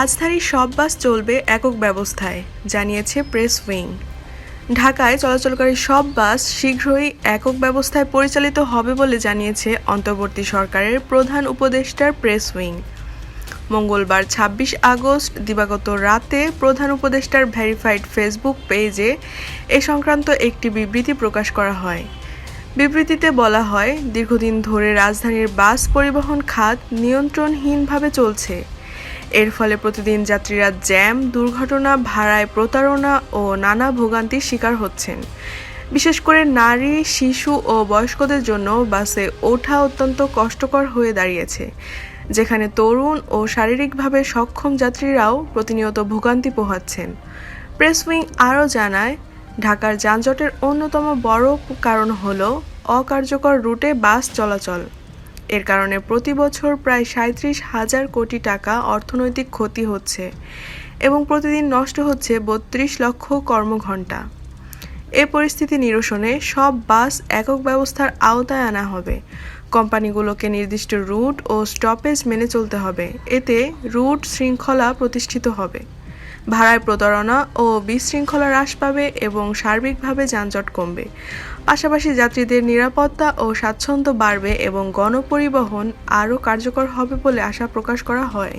রাজধানীর সব বাস চলবে একক ব্যবস্থায়, জানিয়েছে প্রেস উইং। ঢাকায় চলাচলকারী সব বাস শীঘ্রই একক ব্যবস্থায় পরিচালিত হবে বলে জানিয়েছে অন্তর্বর্তী সরকারের প্রধান উপদেষ্টার প্রেস উইং। মঙ্গলবার ২৬ আগস্ট দিবাগত রাতে প্রধান উপদেষ্টার ভেরিফাইড ফেসবুক পেজে এ সংক্রান্ত একটি বিবৃতি প্রকাশ করা হয়। বিবৃতিতে বলা হয়, দীর্ঘদিন ধরে রাজধানীর বাস পরিবহন খাত নিয়ন্ত্রণহীনভাবে চলছে। এর ফলে প্রতিদিন যাত্রীরা জ্যাম, দুর্ঘটনা, ভাড়ায় প্রতারণা ও নানা ভোগান্তির শিকার হচ্ছেন। বিশেষ করে নারী, শিশু ও বয়স্কদের জন্য বাসে ওঠা অত্যন্ত কষ্টকর হয়ে দাঁড়িয়েছে, যেখানে তরুণ ও শারীরিকভাবে সক্ষম যাত্রীরাও প্রতিনিয়ত ভোগান্তি পোহাচ্ছেন। প্রেস উইং আরও জানায়, ঢাকার যানজটের অন্যতম বড় কারণ হল অকার্যকর রুটে বাস চলাচল। এর কারণে প্রতি বছর প্রায় সাঁত্রিশ হাজার কোটি টাকা অর্থনৈতিক ক্ষতি হচ্ছে এবং প্রতিদিন নষ্ট হচ্ছে বত্রিশ লক্ষ কর্মঘণ্টা। এ পরিস্থিতি নিরসনে সব বাস একক ব্যবস্থার আওতায় আনা হবে। কোম্পানিগুলোকে নির্দিষ্ট রুট ও স্টপেজ মেনে চলতে হবে। এতে রুট শৃঙ্খলা প্রতিষ্ঠিত হবে। ভাড়ায় প্রতারণা ও বিশৃঙ্খলা হ্রাস পাবে এবং সার্বিকভাবে যানজট কমবে। পাশাপাশি যাত্রীদের নিরাপত্তা ও স্বাচ্ছন্দ্য বাড়বে এবং গণপরিবহন আরও কার্যকর হবে বলে আশা প্রকাশ করা হয়।